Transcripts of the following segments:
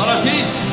Bora, Tiz!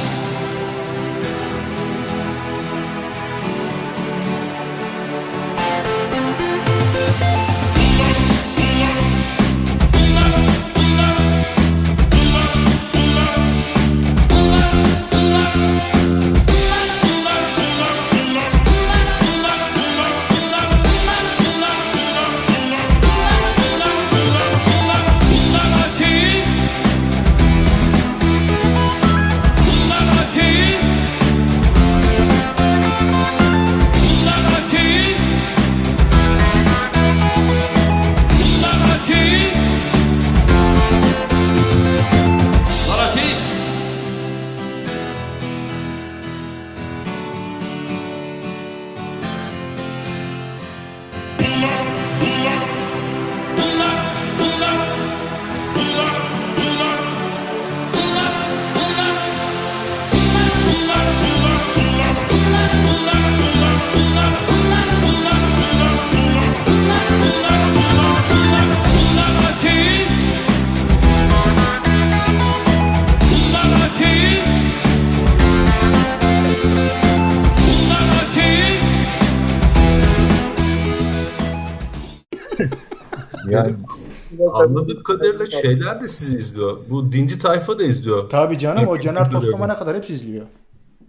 Anladığım kadarıyla şeyler de sizi izliyor. Bu dinci tayfa da izliyor. Tabii canım o Hep Caner görüyorum. Tostaman'a kadar hepsi izliyor.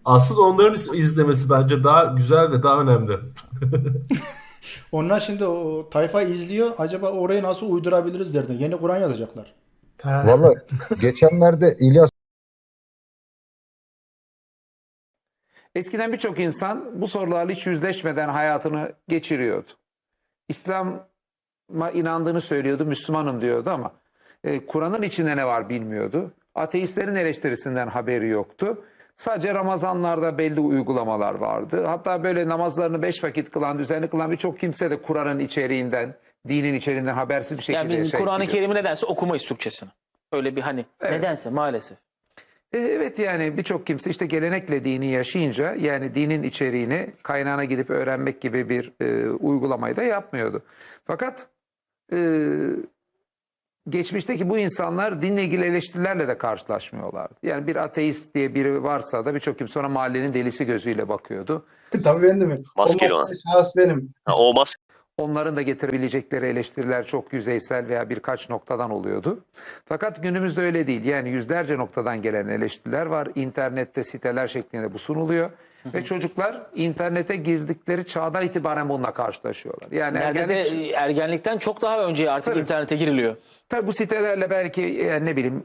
Aslında onların iz- izlemesi bence daha güzel ve daha önemli. Onlar şimdi o tayfa izliyor. Acaba orayı nasıl uydurabiliriz derdi. Yeni Kur'an yazacaklar. valla geçenlerde İlyas Eskiden birçok insan bu sorularla hiç yüzleşmeden hayatını geçiriyordu. İslam'a inandığını söylüyordu, Müslümanım diyordu ama e, Kur'an'ın içinde ne var bilmiyordu. Ateistlerin eleştirisinden haberi yoktu. Sadece Ramazanlarda belli uygulamalar vardı. Hatta böyle namazlarını beş vakit kılan, düzenli kılan birçok kimse de Kur'an'ın içeriğinden, dinin içeriğinden habersiz bir şekilde Yani biz yaşayıp Kur'an-ı. Kerim'i nedense okumayız Türkçesini. Öyle bir hani Evet. nedense maalesef. E, Evet yani birçok kimse işte gelenekle dini yaşayınca yani dinin içeriğini kaynağına gidip öğrenmek gibi bir e, uygulamayı da yapmıyordu. Fakat e, geçmişteki bu insanlar dinle ilgili eleştirilerle de karşılaşmıyorlardı. Yani bir ateist diye biri varsa da birçok kimse ona mahallenin delisi gözüyle bakıyordu. Tabii ben de mi? Maskeli olan. şahıs benim. Ha, o mas Onların da getirebilecekleri eleştiriler çok yüzeysel veya birkaç noktadan oluyordu. Fakat günümüzde öyle değil. Yani yüzlerce noktadan gelen eleştiriler var. İnternette siteler şeklinde bu sunuluyor. Ve çocuklar internete girdikleri çağdan itibaren bununla karşılaşıyorlar. Yani Neredeyse ergenlik- e, ergenlikten çok daha önce artık Tabii. internete giriliyor. Tabii bu sitelerle belki yani ne bileyim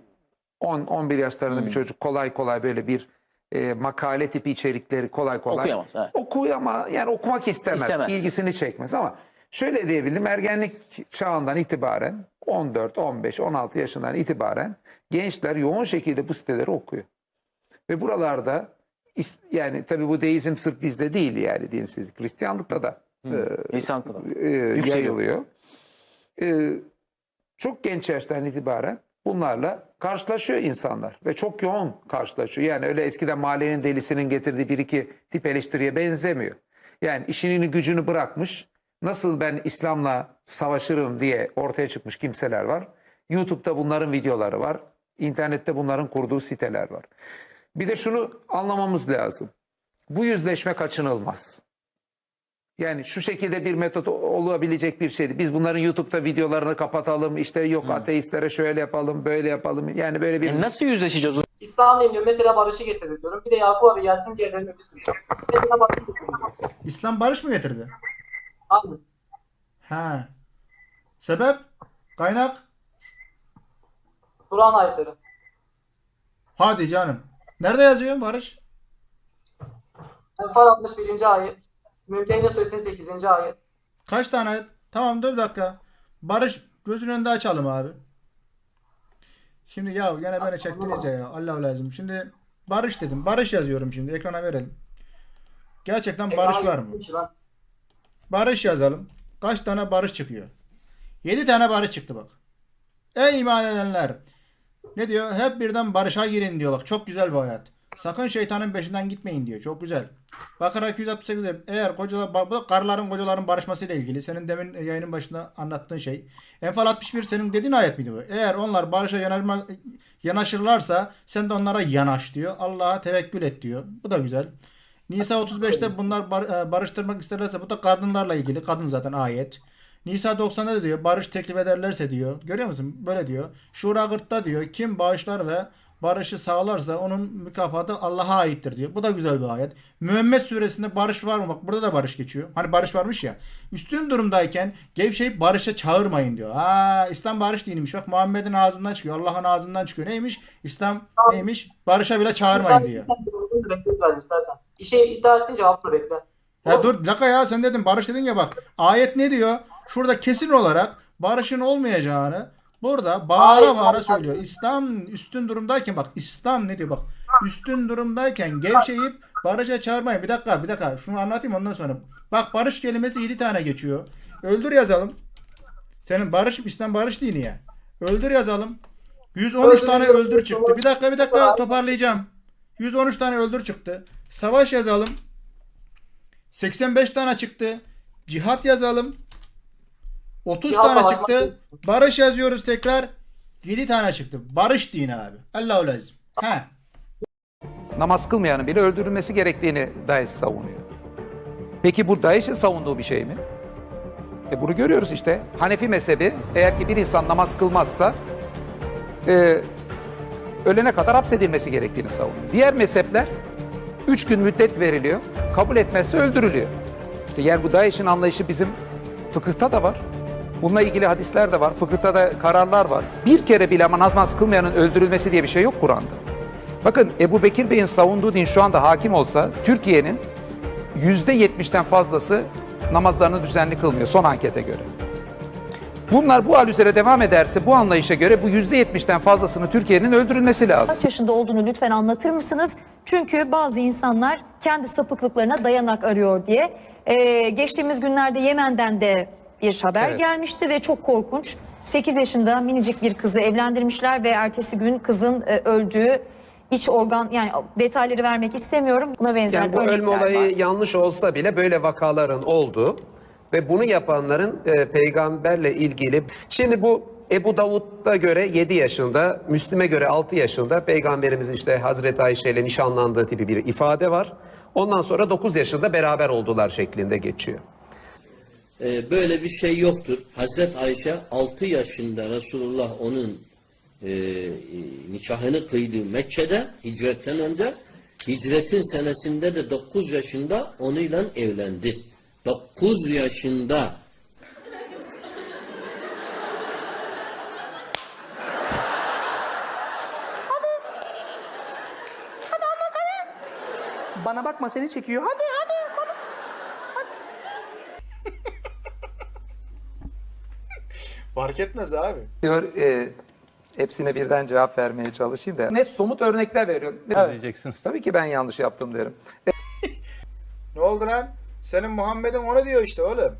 10-11 yaşlarında Hmm. bir çocuk kolay kolay böyle bir e, makale tipi içerikleri kolay kolay Okuyamaz, evet. Okuyor ama yani okumak istemez, İstemez. ilgisini çekmez ama şöyle diyebilirim ergenlik çağından itibaren 14, 15, 16 yaşından itibaren gençler yoğun şekilde bu siteleri okuyor. Ve buralarda yani tabii bu deizm sırf bizde değil yani dinsizlik. Hristiyanlıkta da e, kadar. e, Yükseliyor. yayılıyor. E, çok genç yaştan itibaren bunlarla karşılaşıyor insanlar ve çok yoğun karşılaşıyor. Yani öyle eskiden mahallenin delisinin getirdiği bir iki tip eleştiriye benzemiyor. Yani işini gücünü bırakmış, nasıl ben İslam'la savaşırım diye ortaya çıkmış kimseler var. YouTube'da bunların videoları var. İnternette bunların kurduğu siteler var. Bir de şunu anlamamız lazım. Bu yüzleşme kaçınılmaz. Yani şu şekilde bir metot olabilecek bir şeydi. Biz bunların YouTube'da videolarını kapatalım. İşte yok ateistlere şöyle yapalım, böyle yapalım. Yani böyle bir E nasıl yüzleşeceğiz o İslam'la diyor mesela barışı getirir diyorum. Bir de Yakup abi gelsin diğerlerini. Mesela barışı getiriyor. İslam barış mı getirdi? Abi Ha. Sebep? Kaynak? Kur'an ayetleri. Hadi canım. Nerede yazıyor Barış? Enfal 61. ayet. Mümtehine Suresi'nin 8. ayet. Kaç tane? Tamam dur bir dakika. Barış gözünün önünde açalım abi. Şimdi ya gene beni çektiniz ya. Allah lazım. Şimdi Barış dedim. Barış yazıyorum şimdi. Ekrana verelim. Gerçekten Barış Ekrana var mı? Barış yazalım. Kaç tane barış çıkıyor? 7 tane barış çıktı bak. Ey iman edenler. Ne diyor? Hep birden barışa girin diyor bak. Çok güzel bu hayat. Sakın şeytanın peşinden gitmeyin diyor. Çok güzel. Bakara 268 'de eğer kocalar bu karıların kocaların barışmasıyla ilgili. Senin demin yayının başında anlattığın şey. Enfal 61 senin dediğin ayet miydi bu? Eğer onlar barışa yanaşma, yanaşırlarsa sen de onlara yanaş diyor. Allah'a tevekkül et diyor. Bu da güzel. Nisa 35'te bunlar bar- e, barıştırmak isterlerse bu da kadınlarla ilgili. Kadın zaten ayet. Nisa 90'da da diyor barış teklif ederlerse diyor. Görüyor musun? Böyle diyor. Şura 40'ta diyor kim bağışlar ve barışı sağlarsa onun mükafatı Allah'a aittir diyor. Bu da güzel bir ayet. Müemmet suresinde barış var mı? Bak burada da barış geçiyor. Hani barış varmış ya. Üstün durumdayken gevşeyip barışa çağırmayın diyor. Ha İslam barış diniymiş. Bak Muhammed'in ağzından çıkıyor. Allah'ın ağzından çıkıyor. Neymiş? İslam neymiş? Barışa bile çağırmayın diyor. Bekle istersen. Bir şey iddia cevabını bekle. Ya dur bir dakika ya sen dedin barış dedin ya bak. Ayet ne diyor? Şurada kesin olarak barışın olmayacağını burada bağıra Hayır, bağıra söylüyor. İslam üstün durumdayken bak İslam ne diyor bak. Üstün durumdayken gevşeyip barışa çağırmayın. Bir dakika bir dakika şunu anlatayım ondan sonra. Bak barış kelimesi 7 tane geçiyor. Öldür yazalım. Senin barış İslam barış dini ya. Öldür yazalım. 113 tane öldür çıktı. Bir dakika bir dakika toparlayacağım. 113 tane öldür çıktı. Savaş yazalım. 85 tane çıktı. Cihat yazalım. 30 Cihat tane savaşmak çıktı. Barış yazıyoruz tekrar. 7 tane çıktı. Barış dini abi. Allahu lazım. He. namaz kılmayanın bile öldürülmesi gerektiğini DAEŞ savunuyor. Peki bu DAEŞ'in savunduğu bir şey mi? E bunu görüyoruz işte. Hanefi mezhebi eğer ki bir insan namaz kılmazsa e, ölene kadar hapsedilmesi gerektiğini savunuyor. Diğer mezhepler 3 gün müddet veriliyor. Kabul etmezse öldürülüyor. İşte yani bu DAEŞ'in anlayışı bizim fıkıhta da var. Bununla ilgili hadisler de var. Fıkıhta da kararlar var. Bir kere bile ama namaz kılmayanın öldürülmesi diye bir şey yok Kur'an'da. Bakın Ebu Bekir Bey'in savunduğu din şu anda hakim olsa Türkiye'nin %70'ten fazlası namazlarını düzenli kılmıyor son ankete göre. Bunlar bu hal üzere devam ederse bu anlayışa göre bu %70'ten fazlasını Türkiye'nin öldürülmesi lazım. Kaç yaşında olduğunu lütfen anlatır mısınız? Çünkü bazı insanlar kendi sapıklıklarına dayanak arıyor diye. Ee, geçtiğimiz günlerde Yemen'den de bir haber Evet. gelmişti ve çok korkunç. 8 yaşında minicik bir kızı evlendirmişler ve ertesi gün kızın e, öldüğü iç organ yani detayları vermek istemiyorum. Buna benzer Yani bu ölme olayı var. yanlış olsa bile böyle vakaların olduğu ve bunu yapanların e, peygamberle ilgili. Şimdi bu Ebu Davud'a göre 7 yaşında, Müslim'e göre 6 yaşında peygamberimizin işte Hazreti Ayşe ile nişanlandığı tipi bir ifade var. Ondan sonra 9 yaşında beraber oldular şeklinde geçiyor. Ee, böyle bir şey yoktur. Hazret Ayşe 6 yaşında Resulullah onun e, e, nikahını kıydı Mekke'de hicretten önce. Hicretin senesinde de 9 yaşında onunla evlendi. 9 yaşında Bana bakma seni çekiyor. Hadi hadi Fark etmez abi. Diyor, e, hepsine birden cevap vermeye çalışayım da. Net somut örnekler veriyorum. diyeceksiniz. Tabii ki ben yanlış yaptım derim. Ne oldu lan? Senin Muhammed'in onu diyor işte oğlum.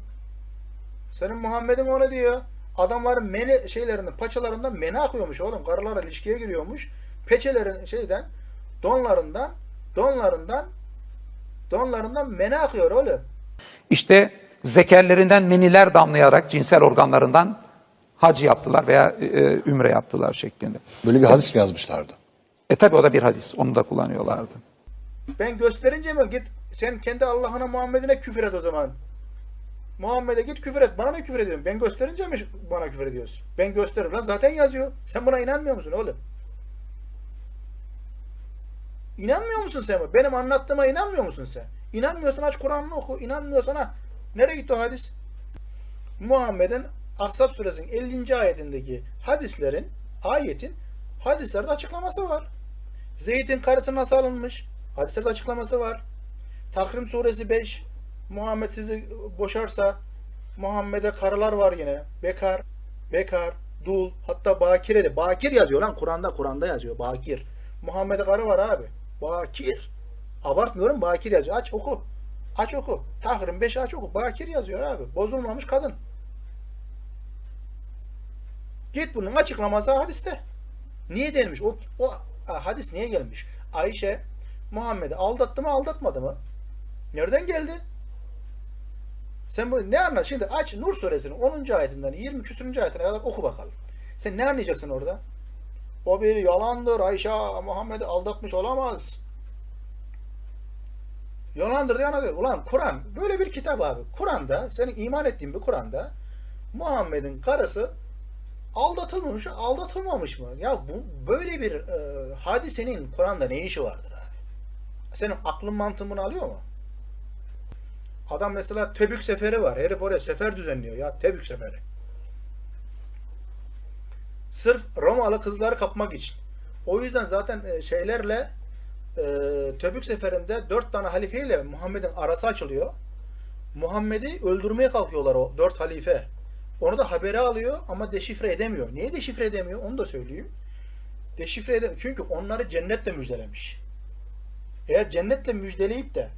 Senin Muhammed'in onu diyor. Adamların meni şeylerinden, paçalarından meni akıyormuş oğlum. Karılar ilişkiye giriyormuş. Peçelerin şeyden, donlarından, donlarından, donlarından meni akıyor oğlum. İşte zekerlerinden meniler damlayarak cinsel organlarından hac yaptılar veya e, ümre yaptılar şeklinde. Böyle bir hadis mi yazmışlardı? E tabi o da bir hadis. Onu da kullanıyorlardı. Ben gösterince mi? Git sen kendi Allah'ına Muhammed'ine küfür et o zaman. Muhammed'e git küfür et. Bana ne küfür ediyorsun? Ben gösterince mi bana küfür ediyorsun? Ben gösterir lan zaten yazıyor. Sen buna inanmıyor musun oğlum? İnanmıyor musun sen? Benim anlattığıma inanmıyor musun sen? İnanmıyorsan aç Kur'an'ını oku. İnanmıyorsan ha. Nereye gitti o hadis? Muhammed'in Ahzab suresinin 50. ayetindeki hadislerin, ayetin Hadislerde açıklaması var. Zeyt'in karısı nasıl alınmış? Hadislerde açıklaması var. Takrim suresi 5. Muhammed sizi boşarsa Muhammed'e karılar var yine. Bekar, bekar, dul, hatta bakire de. Bakir yazıyor lan Kur'an'da, Kur'an'da yazıyor. Bakir. Muhammed'e karı var abi. Bakir. Abartmıyorum bakir yazıyor. Aç oku. Aç oku. Tahrim 5 aç oku. Bakir yazıyor abi. Bozulmamış kadın. Git bunun açıklaması hadiste. Niye denmiş? O, o ha, hadis niye gelmiş? Ayşe Muhammed'i aldattı mı aldatmadı mı? Nereden geldi? Sen bu ne anla? Şimdi aç Nur suresinin 10. ayetinden 20 küsürüncü ayetine kadar oku bakalım. Sen ne anlayacaksın orada? O bir yalandır. Ayşe Muhammed'i aldatmış olamaz. Yalandır diye anlatıyor. Ulan Kur'an böyle bir kitap abi. Kur'an'da senin iman ettiğin bir Kur'an'da Muhammed'in karısı aldatılmamış, aldatılmamış mı? Ya bu böyle bir e, hadisenin Kur'an'da ne işi vardır abi? Senin aklın mantığın bunu alıyor mu? Adam mesela Tebük seferi var. Herif oraya sefer düzenliyor ya. Tebük seferi. Sırf Romalı kızları kapmak için. O yüzden zaten e, şeylerle e, Tebük seferinde dört tane halifeyle Muhammed'in arası açılıyor. Muhammed'i öldürmeye kalkıyorlar o dört halife. Onu da habere alıyor ama deşifre edemiyor. Niye deşifre edemiyor? Onu da söyleyeyim. Deşifre edemiyor. Çünkü onları cennetle müjdelemiş. Eğer cennetle müjdeleyip de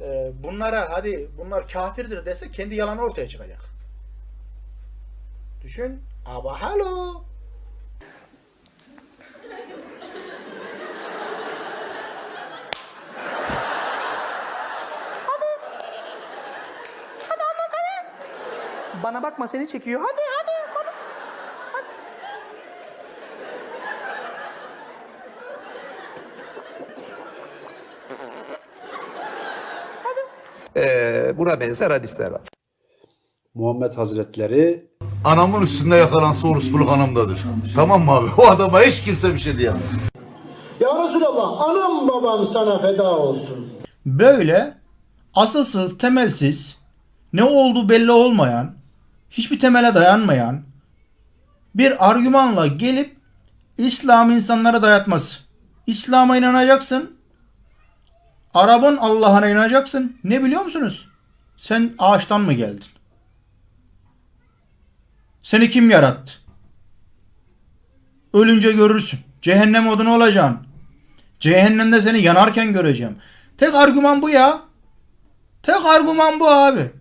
e, bunlara hadi bunlar kafirdir dese kendi yalanı ortaya çıkacak. Düşün. Ama halo. Bana bakma seni çekiyor. Hadi hadi konuş. Ee, buna benzer hadisler var. Muhammed Hazretleri Anamın üstünde yakalansa orospuluk anamdadır. Tamam mı abi? O adama hiç kimse bir şey diyemez. Ya Resulallah anam babam sana feda olsun. Böyle asılsız, temelsiz, ne olduğu belli olmayan, hiçbir temele dayanmayan bir argümanla gelip İslam insanlara dayatması. İslam'a inanacaksın. Arap'ın Allah'ına inanacaksın. Ne biliyor musunuz? Sen ağaçtan mı geldin? Seni kim yarattı? Ölünce görürsün. Cehennem odunu olacaksın. Cehennemde seni yanarken göreceğim. Tek argüman bu ya. Tek argüman bu abi.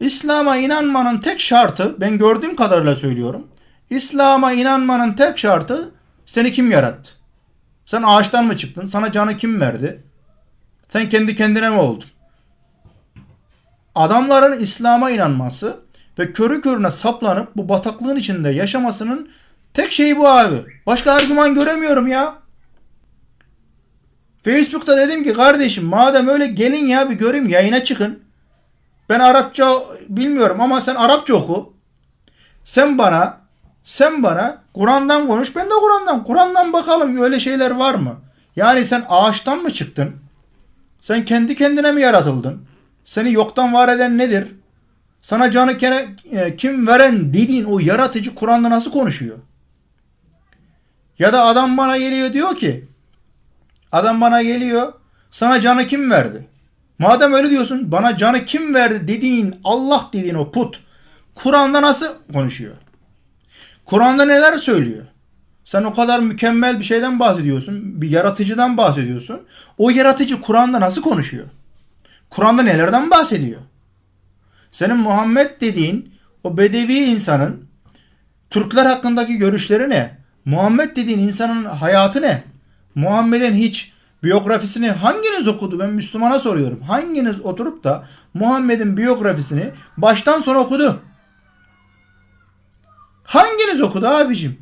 İslam'a inanmanın tek şartı, ben gördüğüm kadarıyla söylüyorum. İslam'a inanmanın tek şartı seni kim yarattı? Sen ağaçtan mı çıktın? Sana canı kim verdi? Sen kendi kendine mi oldun? Adamların İslam'a inanması ve körü körüne saplanıp bu bataklığın içinde yaşamasının tek şeyi bu abi. Başka argüman göremiyorum ya. Facebook'ta dedim ki kardeşim madem öyle gelin ya bir göreyim yayına çıkın. Ben Arapça bilmiyorum ama sen Arapça oku. Sen bana sen bana Kur'an'dan konuş ben de Kur'an'dan. Kur'an'dan bakalım öyle şeyler var mı? Yani sen ağaçtan mı çıktın? Sen kendi kendine mi yaratıldın? Seni yoktan var eden nedir? Sana canı kene, e, kim veren dediğin o yaratıcı Kur'an'da nasıl konuşuyor? Ya da adam bana geliyor diyor ki Adam bana geliyor. Sana canı kim verdi? Madem öyle diyorsun bana canı kim verdi dediğin Allah dediğin o put Kur'an'da nasıl konuşuyor? Kur'an'da neler söylüyor? Sen o kadar mükemmel bir şeyden bahsediyorsun. Bir yaratıcıdan bahsediyorsun. O yaratıcı Kur'an'da nasıl konuşuyor? Kur'an'da nelerden bahsediyor? Senin Muhammed dediğin o bedevi insanın Türkler hakkındaki görüşleri ne? Muhammed dediğin insanın hayatı ne? Muhammed'in hiç biyografisini hanginiz okudu? Ben Müslümana soruyorum. Hanginiz oturup da Muhammed'in biyografisini baştan sona okudu? Hanginiz okudu abicim?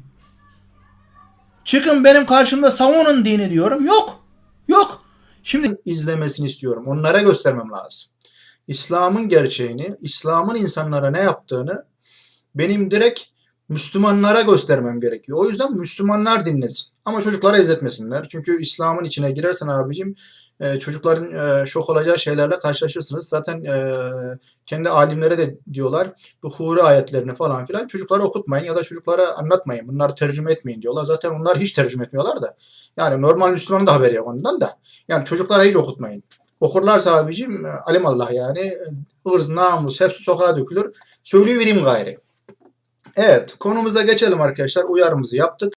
Çıkın benim karşımda savunun dini diyorum. Yok. Yok. Şimdi izlemesini istiyorum. Onlara göstermem lazım. İslam'ın gerçeğini, İslam'ın insanlara ne yaptığını benim direkt Müslümanlara göstermem gerekiyor. O yüzden Müslümanlar dinlesin. Ama çocuklara izletmesinler. Çünkü İslam'ın içine girersen abicim e, çocukların e, şok olacağı şeylerle karşılaşırsınız. Zaten e, kendi alimlere de diyorlar bu huri ayetlerini falan filan çocuklara okutmayın ya da çocuklara anlatmayın. Bunları tercüme etmeyin diyorlar. Zaten onlar hiç tercüme etmiyorlar da. Yani normal Müslümanın da haberi yok ondan da. Yani çocuklara hiç okutmayın. Okurlarsa abicim alimallah yani ırz, namus hepsi sokağa dökülür. Söyleyivereyim gayri. Evet konumuza geçelim arkadaşlar. Uyarımızı yaptık.